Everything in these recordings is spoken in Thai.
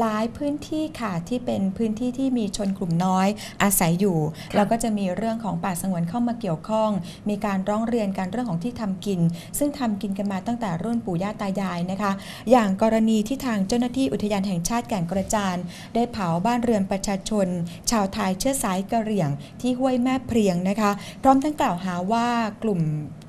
หลายพื้นที่ค่ะที่เป็นพื้นที่ที่มีชนกลุ่มน้อยอาศัยอยู่ แล้วก็จะมีเรื่องของป่าสงวนเข้ามาเกี่ยวข้อง มีการร้องเรียนการเรื่องของที่ทำกิน ซึ่งทำกินกันมาตั้งแต่รุ่นปู่ย่าตายายนะคะ อย่างกรณีที่ทางเจ้าหน้าที่อุทยานแห่งชาติแก่งกระจาน ได้เผาบ้านเรือนประชาชน ชาวไทยเชื้อสายกะเหรี่ยง ที่ห้วยแม่เพรียงนะคะ พร้อมทั้งกล่าวหาว่ากลุ่ม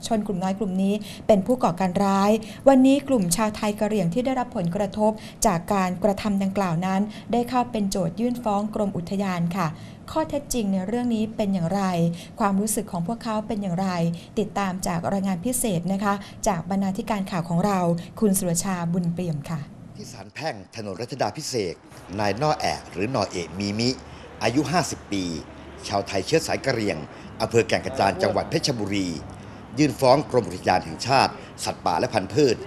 ชนกลุ่มน้อยกลุ่มนี้ เป็นผู้ก่อการร้าย วันนี้กลุ่มชาวไทยกะเหรี่ยงที่ได้รับผลกระทบจากการกระทำดังกล่าวนั้น ได้เข้าเป็นโจทยื่นฟ้องกรมอุทยานค่ะข้อเท็จจริงในเรื่องนี้เป็นอย่างไร ความรู้สึกของพวกเขาเป็นอย่างไร ติดตามจากรายงานพิเศษนะคะ จากบรรณาธิการข่าวของเรา คุณสุรชาบุญเปี่ยมค่ะ ที่ศาลแพ่งถนนรัชดาพิเศษนายนอแอะหรือนอเอกมีมิ อายุ 50 ปี ชาวไทยเชื้อสายกะเหรี่ยงอำเภอแก่งกระจานจังหวัดเพชรบุรี ยื่นฟ้องกรมอุทยานแห่งชาติ สัตว์ป่าและพันธุ์พืช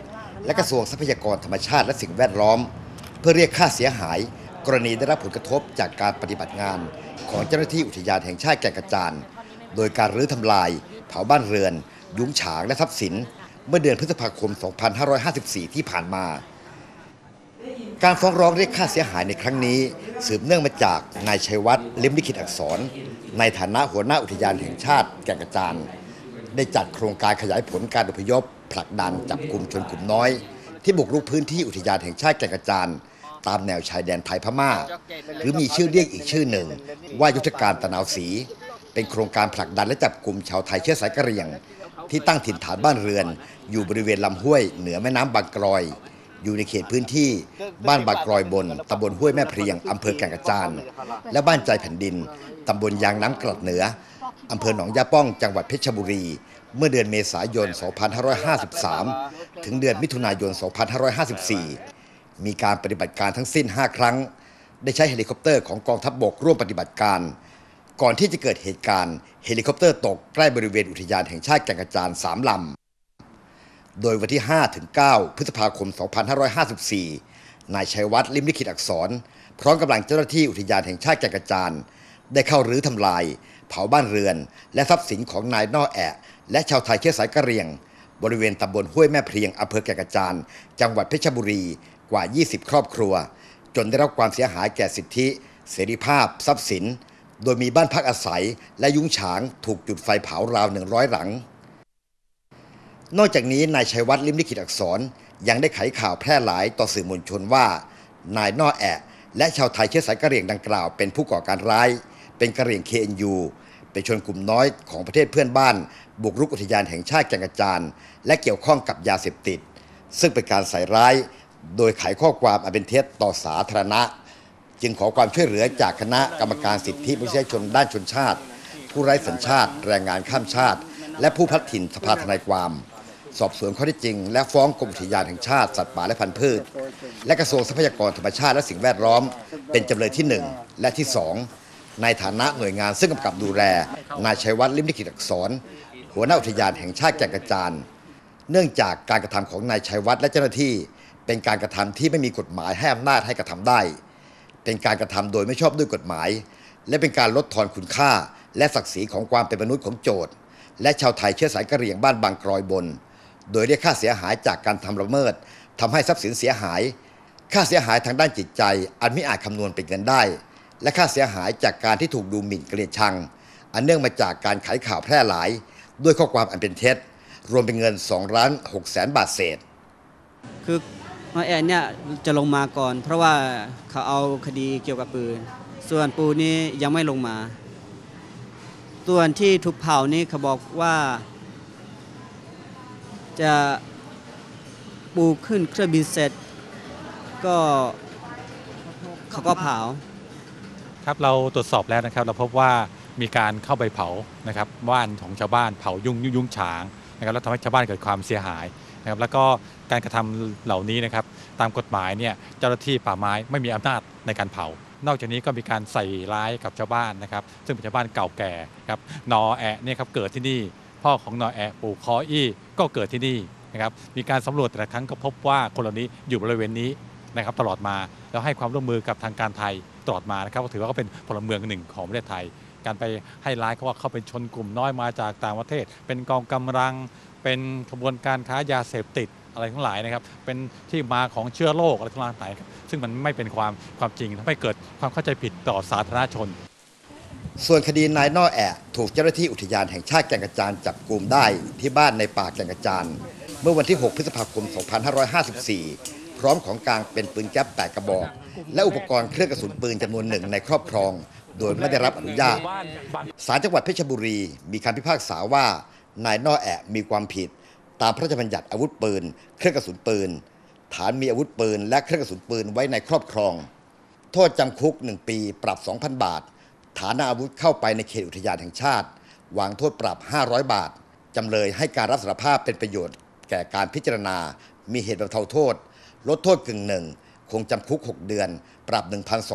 และกระทรวงทรัพยากรธรรมชาติและสิ่งแวดล้อม เพื่อเรียกค่าเสียหาย กรณีได้รับผลกระทบจากการปฏิบัติงาน ของเจ้าหน้าที่อุทยานแห่งชาติแก่งกระจานโดยการรื้อทำลาย เผาบ้านเรือน ยุ้งฉางและทรัพย์สิน เมื่อเดือนพฤษภาคม 2554 ที่ผ่านมา การฟ้องร้องเรียกค่าเสียหายในครั้งนี้ สืบเนื่องมาจากนายชัยวัฒน์ลิมลิขิตอักษร ในฐานะหัวหน้าอุทยานแห่งชาติแก่งกระจาน ได้จัดโครงการขยายผลการอพยพ ผลักดันจับกลุ่มชนกลุ่มน้อย ที่บุกรุกพื้นที่อุทยานแห่งชาติแก่งกระจานตามแนวชายแดนไทยพม่า หรือมีชื่อเรียกอีกชื่อหนึ่ง ว่ายุทธการตะนาวศรีเป็นโครงการผลักดันและจับกลุ่มชาวไทยเชื้อสายกะเหรี่ยง ที่ตั้งถิ่นฐานบ้านเรือน อยู่บริเวณลำห้วยเหนือแม่น้ำบางกรอย อยู่ในเขตพื้นที่บ้านบางกรอยบนตำบลห้วยแม่เพรียงอำเภอแก่งกระจานและบ้านใจแผ่นดินตำบลยางน้ำกลัดเหนืออำเภอหนองยาป้องจังหวัดเพชรบุรี เมื่อเดือนเมษายน 2553 ถึงเดือนมิถุนายน 2554 มีการปฏิบัติการทั้งสิ้น 5 ครั้ง ได้ใช้เฮลิคอปเตอร์ของกองทัพบบกร่วมปฏิบัติการ ก่อนที่จะเกิดเหตุการณ์เฮลิคอปเตอร์ตกใกล้บริเวณอุทยานแห่งชาติแก่งกระจาน3ลำ โดยวันที่ 5 ถึง 9 พฤษภาคม 2554 นายชัยวัฒน์ลิมลิขิตอักษร พร้อมกำลังเจ้าหน้าที่อุทยานแห่งชาติแก่งกระจานได้เข้ารื้อทำลาย เผาบ้านเรือน และทรัพย์สินของนายนอแอะและชาวไทยเชื้อสายกะเหรี่ยง บริเวณตำบลห้วยแม่เพลียงอำเภอแก่งกระจานจังหวัดเพชรบุรีกว่า 20 ครอบครัว จนได้รับความเสียหายแก่สิทธิ เสรีภาพ ทรัพย์สิน โดยมีบ้านพักอาศัย และยุ้งฉางถูกจุดไฟเผาราว 100 หลัง นอกจากนี้นายชัยวัฒน์ลิมลิขิตอักษรยังได้ไขข่าวแพร่หลายต่อสื่อมวลชนว่า นายนอแอะและชาวไทยเชื้อสายกะเหรี่ยงดังกล่าวเป็นผู้ก่อการร้าย เป็นกะเหรี่ยง KNU เป็นชนกลุ่มน้อยของประเทศเพื่อนบ้าน บุกรุกอุทยานแห่งชาติแก่งกระจานและเกี่ยวข้องกับยาเสพติด ซึ่งเป็นการใส่ร้าย โดยไขข้อความอันเป็นเท็จต่อสาธารณะ จึงขอความช่วยเหลือจากคณะกรรมการสิทธิมนุษยชนด้านชนชาติ ผู้ไร้สัญชาติ แรงงานข้ามชาติ และผู้พัดถิ่นสภาทนายความ สอบสวนข้อเท็จจริง และฟ้องกรมอุทยานแห่งชาติสัตว์ป่าและพันธุ์พืช และกระทรวงทรัพยากรธรรมชาติและสิ่งแวดล้อม เป็นจำเลยที่ 1 และที่ 2 ในฐานะหน่วยงานซึ่งกำกับดูแล นายชัยวัฒน์ลิมลิขิตอักษร หัวหน้าอุทยานแห่งชาติแก่งกระจานเนื่องจากการกระทำของนายชัยวัฒน์และเจ้าหน้าที่ เป็นการกระทำที่ไม่มีกฎหมายให้อำนาจให้กระทำได้ เป็นการกระทำโดยไม่ชอบด้วยกฎหมาย และเป็นการลดทอนคุณค่า และศักดิ์ศรีของความเป็นมนุษย์ของโจทย์และชาวไทยเชื้อสายกะเหรี่ยงบ้านบางกรอยบน โดยเรียกค่าเสียหายจากการทำละเมิดทำให้ทรัพย์สินเสียหาย ค่าเสียหายทางด้านจิตใจ อันไม่อาจคำนวณเป็นเงินได้ และค่าเสียหายจากการที่ถูกดูหมิ่นเกลียดชัง อันเนื่องมาจากการขายข่าวแพร่หลาย ด้วยข้อความอันเป็นเท็จ รวมเป็นเงิน2ล้าน6แสนบาทเศษ คือน้อยแอนเนี่ยจะลงมาก่อน เพราะว่าเขาเอาคดีเกี่ยวกับปืน ส่วนปูนี่ยังไม่ลงมา ส่วนที่ถูกเผานี่เขาบอกว่า จะปูขึ้นเครื่องบินเสร็จ ก็เขาก็เผาครับเราตรวจสอบแล้วนะครับ เราพบว่ามีการเข้าไปเผานะครับบ้านของชาวบ้านเผายุ่งยุงยุงฉางนะครับแล้วทำให้ชาวบ้านเกิดความเสียหายนะครับแล้วก็การกระทำเหล่านี้นะครับตามกฎหมายเนี่ยเจ้าหน้าที่ป่าไม้ไม่มีอำนาจในการเผา นอกจากนี้ก็มีการใส่ร้ายกับชาวบ้านนะครับ ซึ่งเป็นชาวบ้านเก่าแก่ครับนอแอะเนี่ยครับเกิดที่นี่พ่อของนอแอะปู่คออี้ ก็เกิดที่นี่นะครับมีการสำรวจแต่ละครั้งก็พบว่าคนเหล่านี้อยู่บริเวณนี้นะครับตลอดมาแล้วให้ความร่วมมือกับทางการไทยตลอดมานะครับก็ถือว่าเขาเป็นพลเมืองหนึ่งของประเทศไทย การไปให้ร้ายเขาว่าเขาเป็นชนกลุ่มน้อยมาจากต่างประเทศ เป็นกองกำลัง เป็นขบวนการค้ายาเสพติดอะไรทั้งหลายนะครับ เป็นที่มาของเชื้อโรคอะไรทั้งหลายซึ่งมันไม่เป็นความความจริงทำให้เกิดความเข้าใจผิดต่อสาธารณชน ส่วนคดีนายนอแอะถูกเจ้าหน้าที่อุทยานแห่งชาติแก่งกระจานจับกลุ่มได้ที่บ้านในป่าแก่งกระจานเมื่อวันที่ 6 พฤษภาคม 2554 พร้อมของกลางเป็นปืนแก๊ป8กระบอก และอุปกรณ์เครื่องกระสุนปืนจำนวนหนึ่งในครอบครอง โดยไม่ได้รับอนุญาตศาลจังหวัดเพชรบุรี มีคำพิพากษาว่านายนอแอะมีความผิด ตามพระราชบัญญัติอาวุธปืน เครื่องกระสุนปืน ฐานมีอาวุธปืน และเครื่องกระสุนปืนไว้ในครอบครอง โทษจำคุก 1 ปีปรับ 2,000 บาท ฐานอาวุธเข้าไปในเขตอุทยานแห่งชาติ วางโทษปรับ 500 บาท จำเลยให้การรับสารภาพเป็นประโยชน์ แก่การพิจารณา มีเหตุบรรเทาโทษ ลดโทษกึ่งหนึ่ง คงจำคุก 6 เดือน ปรับ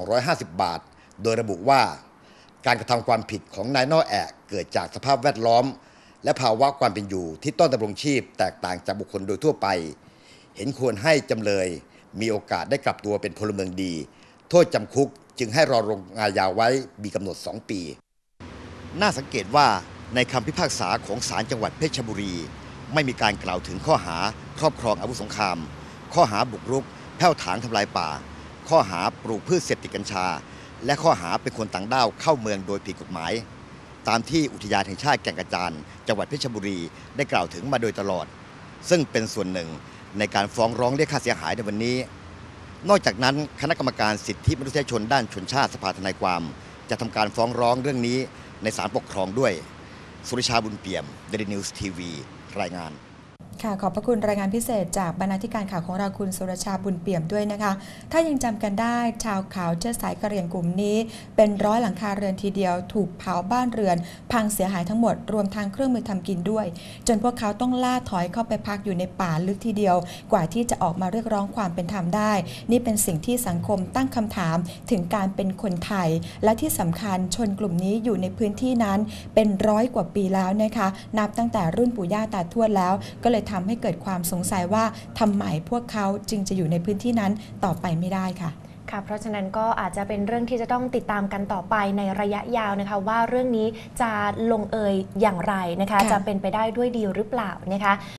1,250 บาท โดยระบุว่า การกระทำความผิดของนายนอแอะเกิดจากสภาพแวดล้อม และภาวะความเป็นอยู่ที่ต้องดำรงชีพ แตกต่างจากบุคคลโดยทั่วไป เห็นควรให้จำเลย มีโอกาสได้กลับตัวเป็นพลเมืองดี โทษจำคุก จึงให้รอลงอาญาไว้มีกำหนด 2 ปี น่าสังเกตว่าในคำพิพากษาของศาลจังหวัดเพชรบุรี ไม่มีการกล่าวถึงข้อหาครอบครองอาวุธสงคราม ข้อหาบุกรุกแผ่วถางทำลายป่า ข้อหาปลูกพืชเสพติดกัญชา และข้อหาเป็นคนต่างด้าวเข้าเมืองโดยผิดกฎหมาย ตามที่อุทยานแห่งชาติแก่งกระจานจังหวัดเพชรบุรีได้กล่าวถึงมาโดยตลอด ซึ่งเป็นส่วนหนึ่งในการฟ้องร้องเรียกค่าเสียหายในวันนี้ นอกจากนั้นคณะกรรมการสิทธิมนุษยชนด้านชนชาติสภาทนายความ จะทำการฟ้องร้องเรื่องนี้ในศาลปกครองด้วย สุริชาบุญเปี่ยมเดลินิวส์ทีวีรายงาน ค่ะขอบพระคุณรายงานพิเศษจากบรรณาธิการข่าวของเราคุณสุรชาบุญเปี่ยมด้วยนะคะ ถ้ายังจำกันได้ชาวเขาเชื้อสายกะเหรี่ยงกลุ่มนี้ เป็นร้อยหลังคาเรือนทีเดียว ถูกเผาบ้านเรือน พังเสียหายทั้งหมดรวมทั้งเครื่องมือทำกินด้วย จนพวกเขาต้องล่าถอยเข้าไปพักอยู่ในป่าลึกทีเดียว กว่าที่จะออกมาเรียกร้องความเป็นธรรมได้ นี่เป็นสิ่งที่สังคมตั้งคำถามถึงการเป็นคนไทย และที่สำคัญชนกลุ่มนี้อยู่ในพื้นที่นั้น เป็นร้อยกว่าปีแล้วนะคะนับตั้งแต่รุ่นปู่ย่าตาทวดแล้วก็เลยทำให้เกิดความสงสัยว่าทำไมพวกเขาจึงจะอยู่ในพื้นที่นั้นต่อไปไม่ได้ค่ะค่ะเพราะฉะนั้นก็อาจจะเป็นเรื่องที่จะต้องติดตามกันต่อไปในระยะยาวนะคะ ว่าเรื่องนี้จะลงเอยอย่างไรนะคะค่ะจะเป็นไปได้ด้วยดีหรือเปล่านะคะ